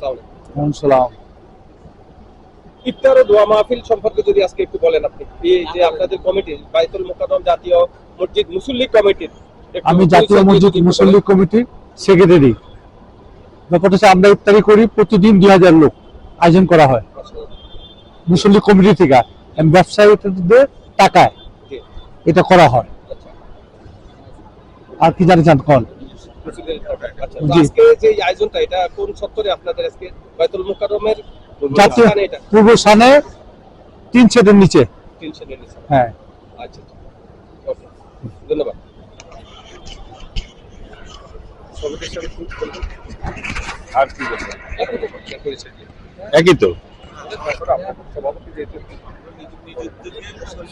আসসালামু ইফতার ও দোয়া মাহফিল সম্পর্কে যদি আজকে একটু বলেন আপনি। এই যে আপনাদের কমিটি বাইতুল জাতীয় মসজিদ মুসল্লি কমিটির আমি জাতীয় মসজিদ মুসল্লি। কমিটির সেক্রেটারি ব্যাপারটা হচ্ছে আমরা ইফতারি করি প্রতিদিন দুই হাজার লোক আয়োজন করা হয়। মুসল্লি কমিটি থেকে ব্যবসায়ীদের টাকায় এটা করা হয়। আচ্ছা। আর কি জানি চান কল আচ্ছা, তো জি। আজকে যে আয়োজনটা এটা কোন সত্তরে আপনাদের আজকে বাইতুল মোকাররমের জাতীয় পূর্ব স্থানে তিন সেটের নিচে তিন শ্রেণির নিচে। হ্যাঁ আচ্ছা আচ্ছা। ধন্যবাদ। একই তো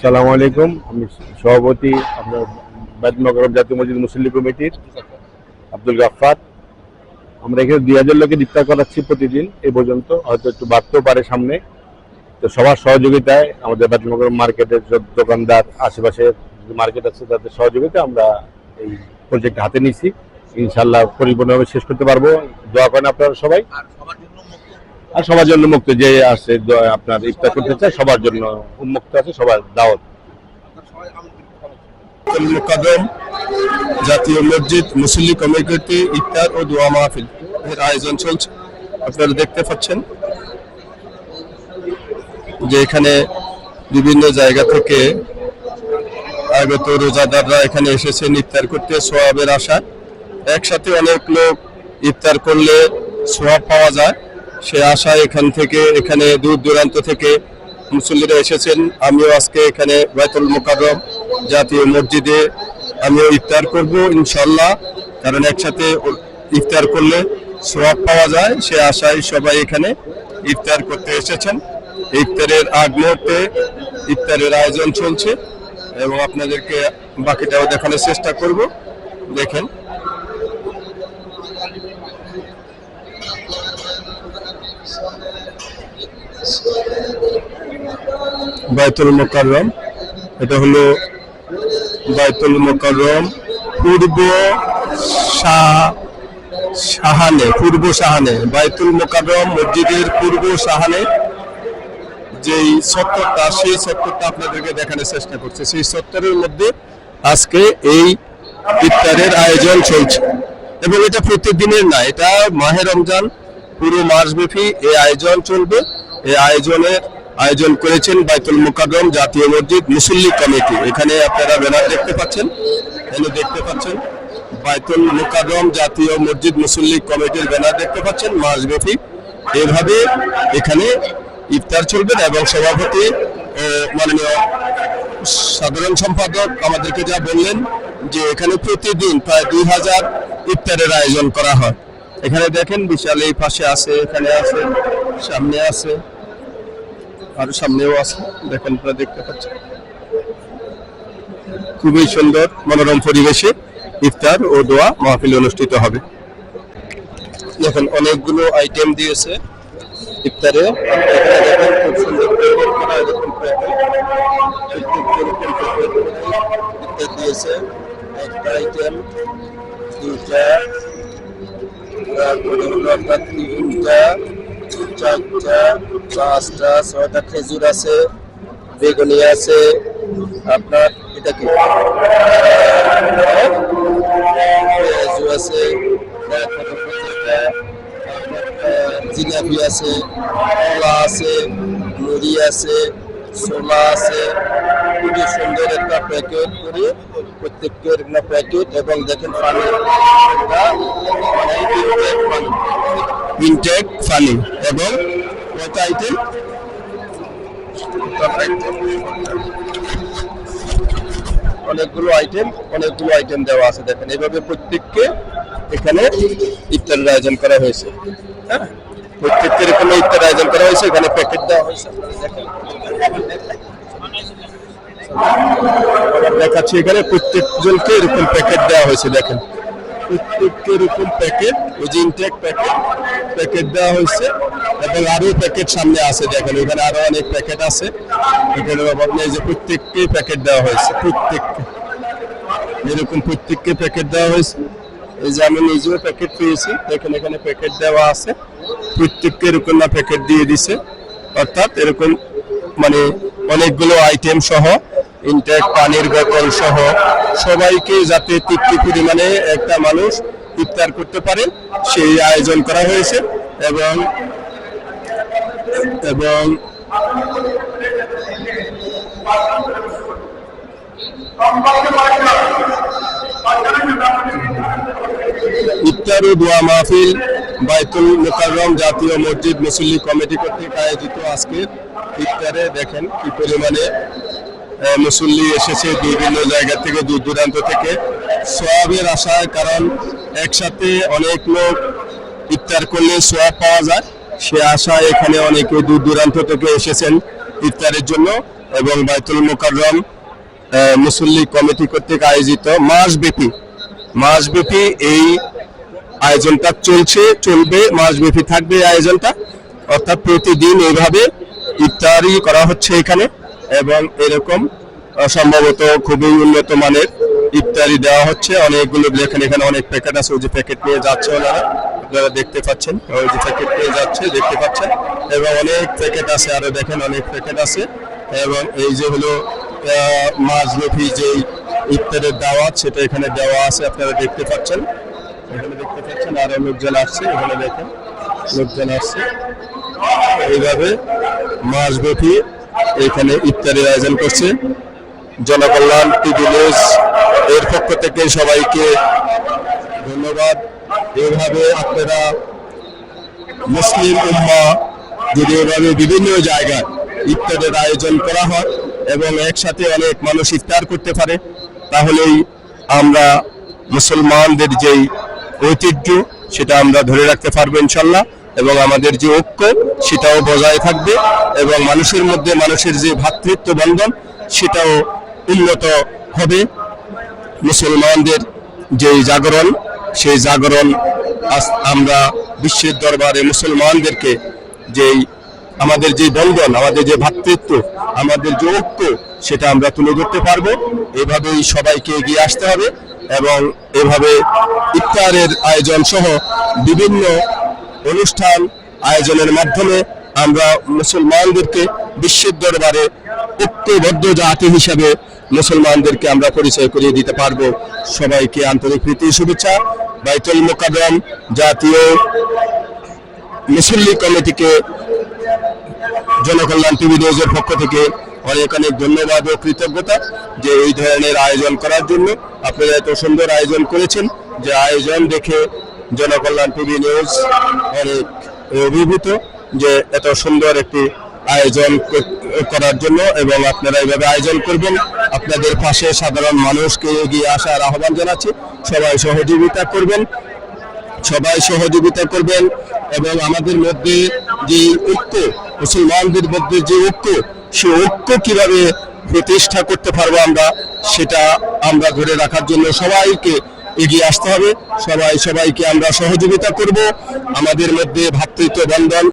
সালামু আলাইকুম আমি সভাপতি আপনার বাইতুল জাতীয় মসজিদ মুসল্লি কমিটির আব্দুল গাফফার। আমরা এখানে দুই হাজার লোকের ইফতার করাচ্ছি প্রতিদিন এ পর্যন্ত হয়তো একটু বাড়তেও পারে সামনে। তো সবার সহযোগিতায় আমাদের বাইতুল মার্কেটের দোকানদার আশেপাশে যে মার্কেট আছে তাদের সহযোগিতায় আমরা এই প্রজেক্ট হাতে নিয়েছি। ইনশাল্লাহ পরিপূর্ণভাবে শেষ করতে পারব। দোয়া করেন আপনারা সবাই। আর সবার জন্য মুক্ত। যে আছে আপনার ইফতার করতে চায় সবার জন্য উন্মুক্ত আছে সবার দাওয়াত। মুকাদ্দম জাতীয় মসজিদ, মুসল্লি কমিটি ইফতার ও দোয়া মাহফিল। এর আয়োজন চলছে। আপনারা দেখতে পাচ্ছেন যে এখানে বিভিন্ন জায়গা থেকে আগত রোজাদাররা এখানে এসেছেন ইফতার করতে, সোয়াবের আশা। একসাথে অনেক লোক ইফতার করলে সোয়াব পাওয়া যায়। সে আশায় এখান থেকে, এখানে দূর দূরান্ত থেকে মুসল্লিরা এসেছেন। আমিও আজকে এখানে বাইতুল মোকাররম জাতীয় মসজিদে আমিও ইফতার করব ইনশাল্লাহ কারণ একসাথে ইফতার করলে সোয়াব পাওয়া যায়। সে আশায় সবাই এখানে ইফতার করতে এসেছেন। ইফতারের আগ মুহূর্তে ইফতারের আয়োজন চলছে এবং আপনাদেরকে বাকিটাও দেখানোর চেষ্টা করব। দেখেন। বাইতুল মোকাররম, এটা হলো বাইতুল মোকাররম, পূর্ব শাহ শাহানে, পূর্ব শাহানে, বাইতুল মোকাররম মসজিদের পূর্ব শাহানে যেই সত্তরটা, সেই সত্তরটা আপনাদেরকে দেখানোর চেষ্টা করছে। সেই সত্তরের মধ্যে আজকে এই ইফতারের আয়োজন চলছে। এবং এটা প্রতিদিনের না, এটা মাহে রমজান, পুরো মাসব্যাপী এই আয়োজন চলবে। এই আয়োজনের আয়োজন করেছেন বাইতুল মুকাররম জাতীয় মসজিদ মুসল্লি কমিটি। এখানে আপনারা ব্যানার দেখতে পাচ্ছেন, এখানে দেখতে পাচ্ছেন বাইতুল মুকাররম জাতীয় মসজিদ মুসল্লি কমিটির ব্যানার দেখতে পাচ্ছেন মাসব্যাপী এভাবে এখানে ইফতার চলবেন এবং সভাপতি মাননীয় সাধারণ সম্পাদক আমাদেরকে যা বললেন যে এখানে প্রতিদিন প্রায় দুই হাজার ইফতারের আয়োজন করা হয়। এখানে দেখেন বিশাল এই পাশে আছে, এখানে আছে, সামনে আছে। আর সামনেও আছে, দেখেন আপনারা দেখতে পাচ্ছেন। খুবই সুন্দর মনোরম পরিবেশে ইফতার ও দোয়া মাহফিল অনুষ্ঠিত হবে। দেখেন অনেকগুলো আইটেম দিয়েছে ইফতারে। খুব সুন্দর ইফতার দিয়েছে। একটা আইটেম চারটা পাঁচটা খেজুর আছে বেগুনি আছে আপনার এটা কি পেঁয়াজু আছে জিলাপি আছে কলা আছে মুড়ি আছে ছোলা আছে খুবই সুন্দর একটা প্যাকেট করে প্রত্যেকের প্যাকেট এবং দেখেন পানি মানে ইনটেক পানি এবং কয়টা আইটেম অনেকগুলো আইটেম অনেকগুলো আইটেম দেওয়া আছে, দেখেন। এইভাবে প্রত্যেককে এখানে ইফতারের আয়োজন করা হয়েছে। হ্যাঁ? প্রত্যেককে এখানে ইফতার আয়োজন করা হয়েছে, এখানে প্যাকেট দেওয়া হয়েছে দেখাচ্ছি এখানে প্রত্যেকজনকে এরকম প্যাকেট দেওয়া হয়েছে, দেখেন। প্রত্যেককে এরকম প্যাকেট ওই যে ইনটেক প্যাকেট প্যাকেট দেওয়া হয়েছে, এবং আরও প্যাকেট সামনে আছে দেখেন ওখানে আরও অনেক প্যাকেট আছে, এখানে আবার এই যে প্রত্যেককে প্যাকেট দেওয়া হয়েছে, প্রত্যেককে। এরকম প্রত্যেককে প্যাকেট দেওয়া হয়েছে। এই যে আমি নিজেও প্যাকেট পেয়েছি, দেখেন এখানে প্যাকেট দেওয়া আছে, প্রত্যেককে এরকম না প্যাকেট দিয়ে দিছে। অর্থাৎ এরকম মানে অনেকগুলো আইটেম সহ ইনটেক পানির বোতল সহ সবাইকে যাতে তৃপ্তি পরিমাণে একটা মানুষ ইফতার করতে পারে, সেই আয়োজন করা হয়েছে এবং এবং ইফতার ও দোয়া মাহফিল বাইতুল মোকাররম জাতীয় মসজিদ মুসল্লি কমিটি কর্তৃক আয়োজিত আজকের ইফতারে দেখেন কি পরিমাণে মুসল্লি এসেছে বিভিন্ন জায়গা থেকে দূর দূরান্ত থেকে। সোয়াবের আশায়, কারণ একসাথে অনেক লোক ইফতার করলে সোয়াব পাওয়া যায়। সে আশায় এখানে অনেকে দূর দূরান্ত থেকে এসেছেন ইফতারের জন্য এবং বাইতুল মোকাররম মুসল্লি কমিটি কর্তৃক আয়োজিত মাসব্যাপী। মাসব্যাপী এই আয়োজনটা চলছে, চলবে, মাসব্যাপী থাকবে আয়োজনটা। অর্থাৎ প্রতিদিন এইভাবে ইফতারি করা হচ্ছে এখানে। এবং এরকম সম্ভবত খুবই উন্নত মানের ইফতারি দেওয়া হচ্ছে। অনেকগুলো দেখেন, এখানে অনেক প্যাকেট আছে। ওই যে প্যাকেট নিয়ে যাচ্ছে ওনারা। আপনারা দেখতে পাচ্ছেন, ওই যে প্যাকেট নিয়ে যাচ্ছে, দেখতে পাচ্ছেন। এবং অনেক প্যাকেট আছে, আরও দেখেন অনেক প্যাকেট আছে। এবং এই যে হলো মাসব্যাপী যে ইফতারের দাওয়াত, সেটা এখানে দেওয়া আছে, আপনারা দেখতে পাচ্ছেন। এখানে দেখতে পাচ্ছেন, আরও লোকজন আসছে, এখানে দেখেন, লোকজন আসছে। এইভাবে মাসব্যাপী এখানে ইফতারের আয়োজন করছে। জনকল্যাণ টিভি নিউজ এর পক্ষ থেকে সবাইকে ধন্যবাদ। এভাবে আপনারা মুসলিম উম্মা যদি এভাবে বিভিন্ন জায়গায় ইফতারের আয়োজন করা হয় এবং একসাথে অনেক মানুষ ইফতার করতে পারে, তাহলেই আমরা মুসলমানদের যেই ঐতিহ্য সেটা আমরা ধরে রাখতে পারব ইনশাল্লাহ। এবং আমাদের যে ঐক্য, সেটাও বজায় থাকবে এবং মানুষের মধ্যে মানুষের যে ভ্রাতৃত্ব বন্ধন সেটাও উন্নত হবে। মুসলমানদের যে জাগরণ, সেই জাগরণ আমরা বিশ্বের দরবারে মুসলমানদেরকে যেই আমাদের যে বন্ধন, আমাদের যে ভ্রাতৃত্ব আমাদের যে ঐক্য, সেটা আমরা তুলে ধরতে পারব। এভাবেই সবাইকে এগিয়ে আসতে হবে এবং এভাবে ইফতারের আয়োজন সহ বিভিন্ন অনুষ্ঠান আয়োজনের মাধ্যমে আমরা মুসলমানদেরকে বিশ্বের দরবারে ঐক্যবদ্ধ জাতি হিসাবে মুসলমানদেরকে আমরা পরিচয় করিয়ে দিতে পারব। সবাইকে আন্তরিক প্রীতি শুভেচ্ছা। বাইতুল মোকাদম জাতীয় মুসল্লি কমিটিকে জনকল্যাণ টিভি নিউজের পক্ষ থেকে অনেক অনেক ধন্যবাদ ও কৃতজ্ঞতা যে এই ধরনের আয়োজন করার জন্য। আপনারা এত সুন্দর আয়োজন করেছেন। যে আয়োজন দেখে জনকল্যাণ টিভি নিউজ অনেক অভিভূত যে এত সুন্দর একটি আয়োজন করার জন্য এবং আপনারা এইভাবে আয়োজন করবেন। আপনাদের পাশে সাধারণ মানুষকে এগিয়ে আসার আহ্বান জানাচ্ছি। সবাই সহযোগিতা করবেন। সবাই সহযোগিতা করবেন এবং আমাদের মধ্যে যে ঐক্য, মুসলমানদের মধ্যে যে ঐক্য, সে ঐক্য কীভাবে প্রতিষ্ঠা করতে পারব আমরা, সেটা আমরা ধরে রাখার জন্য সবাইকে এগিয়ে আসতে হবে। সবাই সবাইকে আমরা সহযোগিতা করব। আমাদের মধ্যে ভ্রাতৃত্ব বন্ধন